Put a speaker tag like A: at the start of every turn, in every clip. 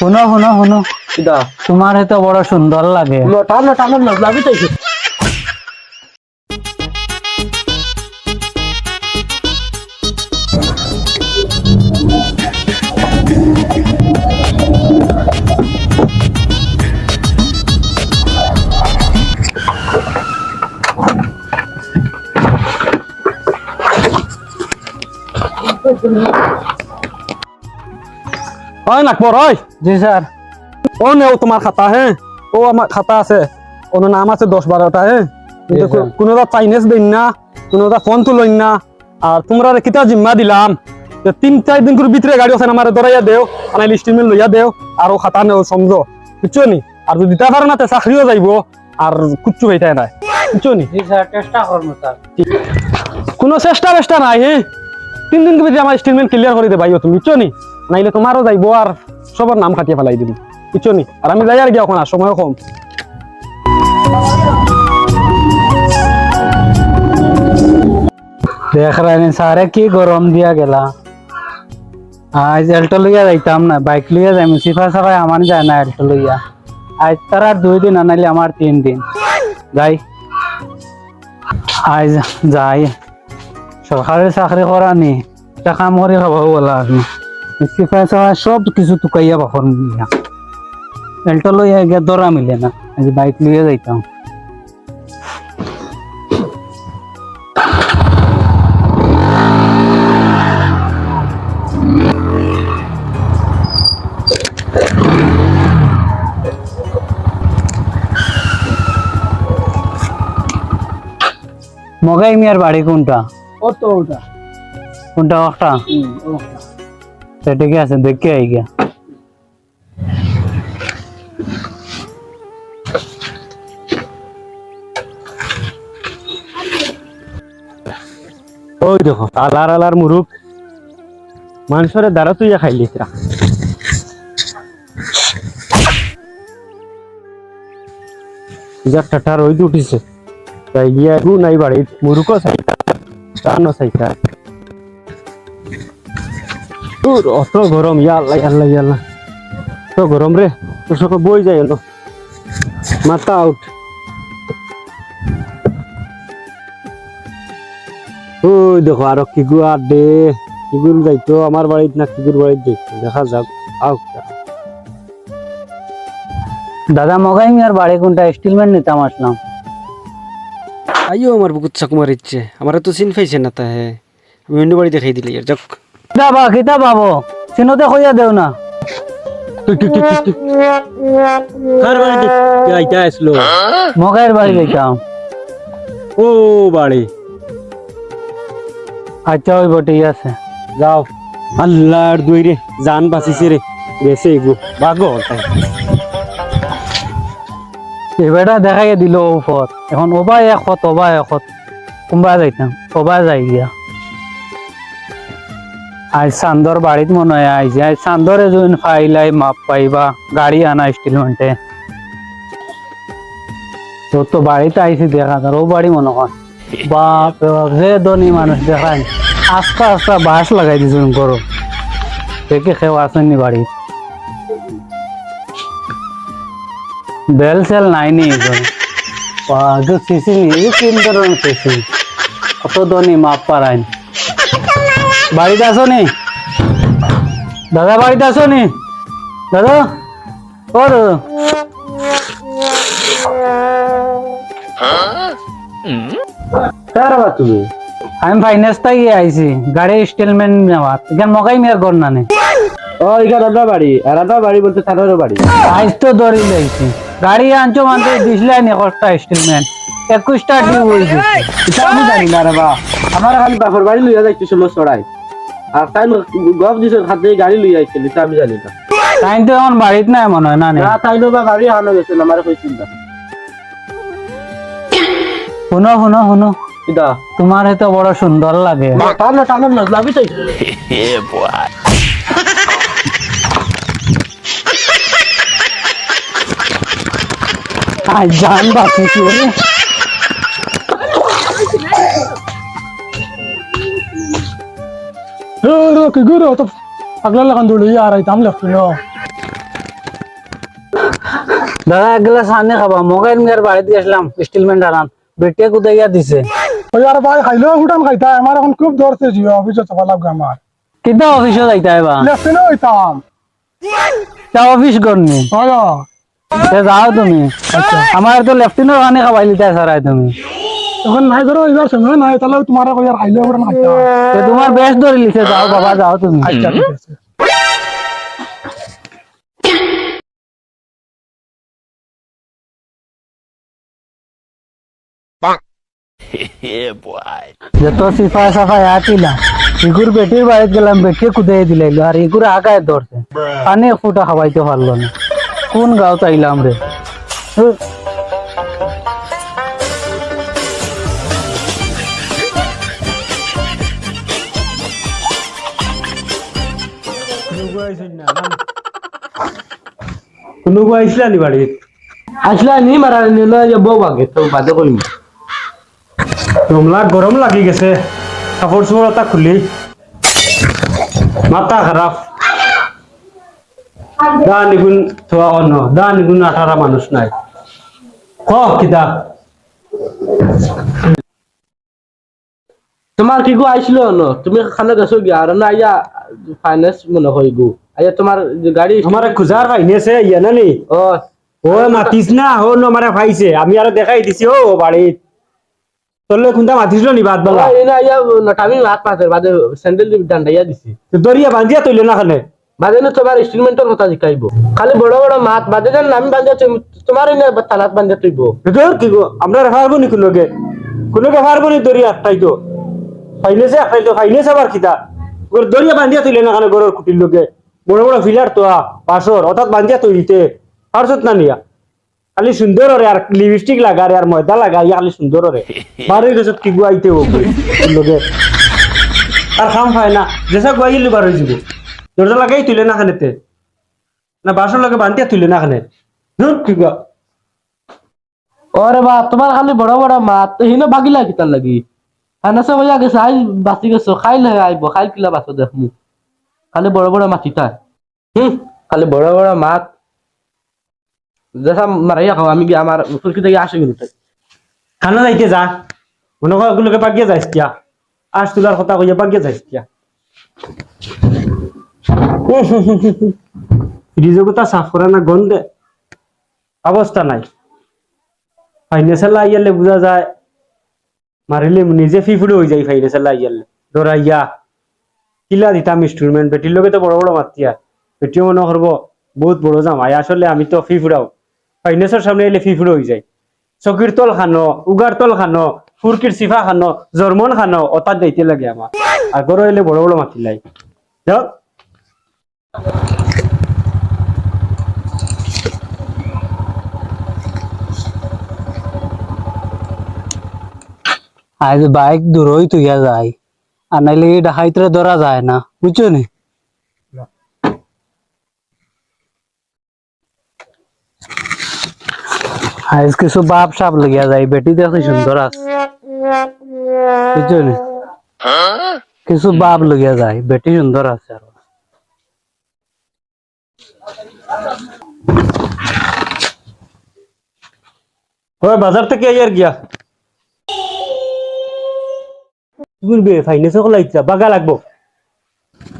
A: শুনো শুনো শুনো। তোমার এত বড় সুন্দর লাগে।
B: টান না টান না লাগি তাইছে
C: হয় নাকবর হয়?
A: জি স্যার।
C: ও নেও তোমার খাতা হ্যাঁ ও আমার খাতা আছে। ওর নাম আছে দশ বারোটা হ্যাঁ. কোনোটা চাইনিজ দিন না কোনোটা ফোন তুলইন না। আর তোমরা কিতা জিম্মা দিলাম। তিন চার দিন করে ভিতরে গাড়ি আছে আমার ধরাইয়া দেও। আনাই লিস্টিমেল লইয়া দেও। আর ও খাতা নেও সমঝো বুঝছ নি? আর যদি দিতে পারো না তে চাকরিও যাইব আর কুচ্ছু হইতে নাই। বুঝছ নি?
A: চেষ্টা
C: কোনো চেষ্টা বেষ্টা নাই হে? তিন দিন ভিতরে আমার স্টেটমেন্ট ক্লিয়ার করে দেবাইও তুমি। বুঝছ নি? নাইলে তোমারও যাইব আর সবার নাম খাটিয়ে ফেলাই দিবি। বুঝছ নি? আর আমি যাই আর গিয়া এখন আর সময় কম।
A: দেখ রানি স্যারে, কি গরম দিয়া গেলা। আজ এল্টো লইয়া যাইতাম না, বাইক লইয়া যাই সিফা সাফাই আমার যায় না এল্টো লইয়া। আজ তার আর দুই দিন আনাইলে আমার তিন দিন। যাই। আজ যাই। সরকারি চাকরি করা নি একটা কাম করে খাব বলা আর সিফা সাফাই সব কিছু টুকাইয়া বাখন নিয়া এল্টো লইয়া গিয়া দরা মিলে না আজ বাইক লইয়া যাইতাম মগাই মিয়ার বাড়ি কোনটা
B: কত ওটা
A: কোনটা একটা সেটা কি আছে, দেখে আই গিয়া।
C: ওই দেখো, আলার আলার মুরুখ। মানুষের দ্বারা তুই খাইলিস রা যা। টাটা রই উঠিছে। তাই গিয়া নাই বাড়ি মুরুকও চাইতা টানো। চাইতা তোর অত গরম ইয়াল্লা ইয়াল্লা ইয়াল্লা। তো গরম রে তোর সঙ্গে বই যায় এলো মাথা আউট ওই দেখো আরও কিগুর আড্ডে। কিগুর যাইতো আমার বাড়িতে না কিগুর বাড়িতে যাইতো। দেখা যাক আও
A: দাদা মগাই মিয়ার বাড়ি কোনটা? স্টিলমেন্ট নিতাম আসলাম
B: আইও আমার বুকুত চাকু মারিচ্ছে। আমার তো চিন পাইছে না তাহে আমি অন্য বাড়ি দেখাই দিলি আর যাক।
A: কিতাবা কিতা পাবো চিনোতে কইয়া দেও না। মগাইয়ের বাড়ি যাইতাম
C: ও বাড়ি।
A: আচ্ছা ওই বটি আছে।
C: যাও। আল্লাহর দুই রে জান বাঁচিছে রে গেছে এগো
A: এবারটা দেখাই দিল ওপর এখন ওবা এখত ওবা এখত কোনবা যাইতাম। ওবা যাই গিয়া আজ চান্দর বাড়িত মনে হয় আইছে। আজ চান্দরে যোন ফাইলাই মাপ পাইবা, গাড়ি আনা স্টিলমেন্টে তোর তো বাড়িতে আইসি দেখা তার ও বাড়ি মনে হয়। বাপ যে ধনী মানুষ দেখায়, আস্তে আস্তে বাস লাগাই দিছুন করো দেখে খেয়ে আসেননি বাড়ি বেল সেল নাই নি সিসি নি তিন ধরনের সিসি। কত ধনী মাপ পারাইন। বাড়িতে আসো নি দাদা বাড়িতে আসো নি দাদা ও দাদা
B: কার আবার তুমি
A: আমি ফাইন্যান্স থেকে আইছি গাড়ি স্টেলমেন্ট নেওয়ার এখানে মগাই মেয়ের গর না
B: ও এখানে রাধা বাড়ি আর রাধা বাড়ি বলতে থানারও বাড়ি
A: আইস তো ধরি লাইছি গাড়ি আনছো মানতে দিসলাই নি কষ্ট স্টেলমেন্ট একুশটা ডিউ হয়েছে
B: আমি জানি না রে বা আমার খালি বাপর বাড়ি লইয়া যাইতে সময় চড়াই আর তাই গপ দিছে হাতে গাড়ি লইয়া আইছিল এটা আমি জানি না
A: তাই তো এখন বাড়িত নাই মনে হয় না না?
B: তাই বা গাড়ি আনো গেছে আমার কইছিল না
A: শুনো শুনো শুনো।
B: কিদা
A: তোমার এত বড় সুন্দর লাগে।
B: টান না টান না লাগি তাই
A: আই জান বাঁচিছি
C: কি গুরু? তো পাগলা লাগান দৌড়ি আর আইতাম লেফট নো।
A: দাদা এক গ্লাস আনে খাবা। মগাইন মেয়ের বাড়িতে আসলাম স্টিলমেন্ট আনান বেটিয়া কোথায় গিয়া দিছে।
D: ওই আর ভাই খাইলেও ফুটান খাইতা। আমার এখন খুব ধরছে জিও অফিসে চাপা লাগবে আমার
A: কিতা অফিসে যাইতে হইবা
D: লেফটেন্ট হইতাম
A: তা অফিস করনি
D: হয়
A: যাও তুমি। আমার তো লেফটিনের কানে খাবাই লিতে সারাই তুমি।
D: এখন নাই ধরো এবার সময় নাই তাহলে তোমার
A: তে তোমার বেশ ধরে লিছে যাও বাবা যাও তুমি।
D: আচ্ছা ঠিক আছে।
A: যত সিফা সাফাই আছিলাম ইগুর বেটির বাড়িতে গেলাম বেটিয়ে কুদাই দিলাইলো আর ইগুর আগায় ধরছে পানি ফুটা খাওয়াইতে পারল না। কোন গাঁও চাইলাম রে হুঁ।
C: কোনো আইসলা নি বাড়িত
B: আসলে নি মারা নিল বউ আগে তো বাদে করিম
C: তোমলা গরম লাগি গেছে। কাপড় চোপড় এটা খুলি। মাথা খারাপ দা নিগুণ থোয়া অন্য দা নিগুণ আঠারা মানুষ নাই। ক কিতা
B: তোমার কি গো আইছিল ন তুমি খানা গেছো গিয়া আর না আইয়া ফাইন্যান্স মনে হয় গো। আইয়া তোমার গাড়ি
C: আমার খুজার পাইনেছে ইয়া নানি
B: ও
C: ও মাতিস না ও নমারে পাইছে আমি আর দেখাই দিছি ও বাড়িত তোলে খুন্দা মাতিছিল নি বাদ বেলা
B: না আইয়া নাটামি হাত পাতের বাদে স্যান্ডেল ডান্ডাইয়া দিছি।
C: দরিয়া বান্ধিয়া তৈল না খানে
B: বাদে না তোমার ইনস্ট্রুমেন্টের কথা শিখাইব খালি বড় বড় মাত বাদে যেন আমি থইব, তোমার এনে তালাত বান্ধিয়া তুইব
C: তোর কি গো আমরা পারব নি কোনোকে? কোনোকে পারব নি দরিয়া একটাই তো ফাইনেছে একটাই তো ফাইনেছে আবার ওর দরিয়া বান্ধিয়া তুলে না খানে গরুর কুটির লোকে? বড় বড় ফিলার তো পাশর অর্থাৎ বান্ধিয়া তৈরিতে পারছত না নিয়া। খালি সুন্দর রে আর লিপস্টিক লাগা রে আর ময়দা লাগা ইয়া খালি সুন্দর রে বাড়ির গেছত কি গুয়াইতে লোকে আর খাম খায় না যেসা গুয়াইলি বার হয়ে যাব দরজা লাগাই তুলে না খানেতে। না বাসর লাগে বান্ধিয়া তুলে না খানে। ধুর, কি গুয়া
B: ওরে বা তোমার খালি বড় বড় মাত হিনো বাগিলা কিতার লাগি। হানাসে হইয়া গেছে আই বাঁচি গেছো খাইলে আইব খাই কিলা বাঁচো দেখমু খালি বড় বড় মাতিটা হুম খালি বড় বড় মাত যেসা মারাইয়া খাও আমি আমার ফুলকি থেকে আসে কিন্তু
C: খানা যাইতে যা। মনে কর ওগুলোকে পাকিয়ে যাইস কিয়া আজ তোলার কথা কইয়া পাকিয়ে যাইস কিয়া কথা সাফ করে না গন্ধে অবস্থা নাই। ফাইন্যান্সিয়াল আইয়ালে বোঝা যায়। মারিলে নিজে ফিফুড়ে হয়ে যায় ফাইন্যান্সিয়াল আইয়ালে ধরাইয়া কিলা দিতাম ইনস্ট্রুমেন্ট বেটির লোকে তো বড় বড় মাতিয়া। বেটিও মনে করব বহুত বড় জামাই আসলে আমি তো ফিফুড়াও ফাইন্যান্সের সামনে এলে ফি ফিফুড়ে হয়ে যায়। চকির তল খানো উগার তল খানো ফুরকির সিফা খানো জর্মন খানো, অতাত যাইতে লাগে আমার আগর এলে বড় বড় মাতি লাই যাও
A: আজ বাইক দূরই তুইয়া যায়। আর নাইলে এই ডাকাইতরে ধরা যায় না বুঝছ নি আজ কিছু বাপ সাপ লাগিয়া যায় বেটি দেখি সুন্দর আছে বুঝছ নি কিছু বাপ লাগিয়া যায় বেটি সুন্দর আছে আর
C: ওই বাজার থেকে আইয়ার গিয়া বুঝবে ফাইন্যান্স কল বাগা লাগবো।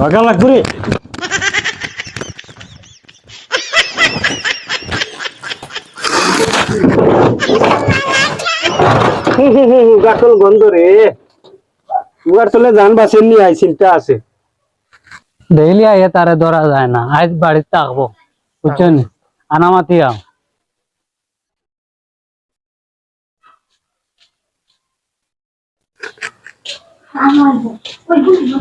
C: বাগা লাগবো রে গাটল গন্ধ রে উগার চলে যান বাসেন নি আই চিন্তা আছে।
A: ডেইলি আইয়া তারে ধরা যায় না আজ বাড়িতে থাকব। বুঝছ নি আনামাতি আও।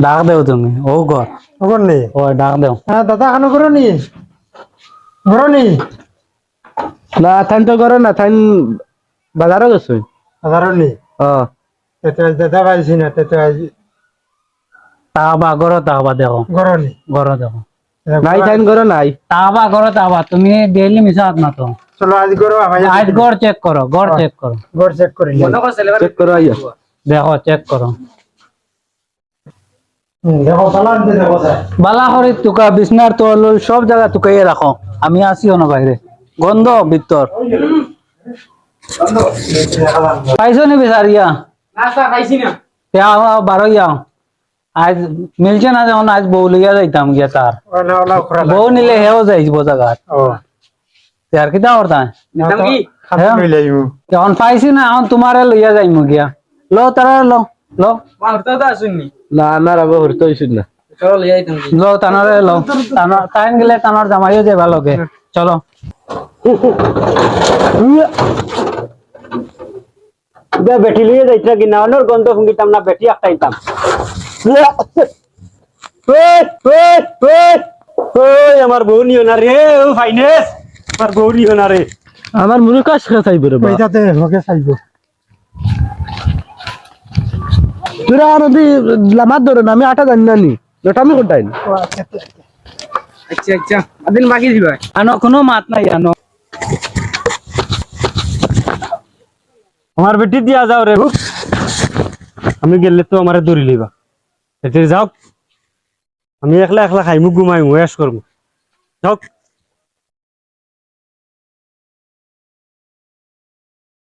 A: ডাক দেও তুমি ও ঘর।
D: খবর নেই
A: ও ডাক দেও।
D: হ্যাঁ দাদা খানো করো নি? করো নি?
B: না থাইন তো করো না থাইন বাজারও গেছো।
D: সাধারণ নি?
B: ও
D: তেতে দাদা পাইছি না তেতে
A: তাহবা ঘর তাহবা দেখো
D: করো নি?
A: ঘর দেখো
B: নাই থাইন করো নাই।
A: তাহবা ঘর তাহবা তুমি ডেইলি মিশা না তো
D: চলো আজ করো ভাই
A: আজ ঘর চেক করো ঘর চেক করো
D: ঘর চেক করি
B: চেক করো আইয়া
A: দেখো চেক করো বালা করে তুকা বিছনার তোল সব জায়গা তুকাইয়ে রাখো আমি আসিও না বাইরে গন্ধ ভিতর পাইছো নি বিচারিয়া বারো যাও আজ মিলছে না যখন আজ বউ লিয়া যাইতাম গিয়া তার বউ নিলে হেও যাইব জায়গাত আর কিতা করতা হ্যাঁ? এখন পাইছি না এখন তোমারে লইয়া যাইম গিয়া। লো তারা লো লো।
B: না না রাবে হরতে না।
A: লো তানরে লো। তানর টাইম গেলে তানর জামাইও যাবা লগে চলো।
C: বেটি লিয়ে যাইতা কি না অনর গন্ধ শুনতাম না বেটি একটাইতাম ওই আমার বউ নিও না রে ও ফাইনেস আমার বউ নিও না রে
B: আমার মনে কাজ খাইব রে বা
D: এইটাতে লগে চাইব।
B: তোরা নদী লামাত ধরে আমি আটা জানি না নি। আমি কোনটাই
A: আনো কোনো মাত নাই আনো।
C: আমার বেটি দিয়া যাও রে। আমি গেলে তো আমারে দৌড়ি লইবা। এতে যাও আমি একলা একলা খাইমু ঘুমাইমু এস করমু যাও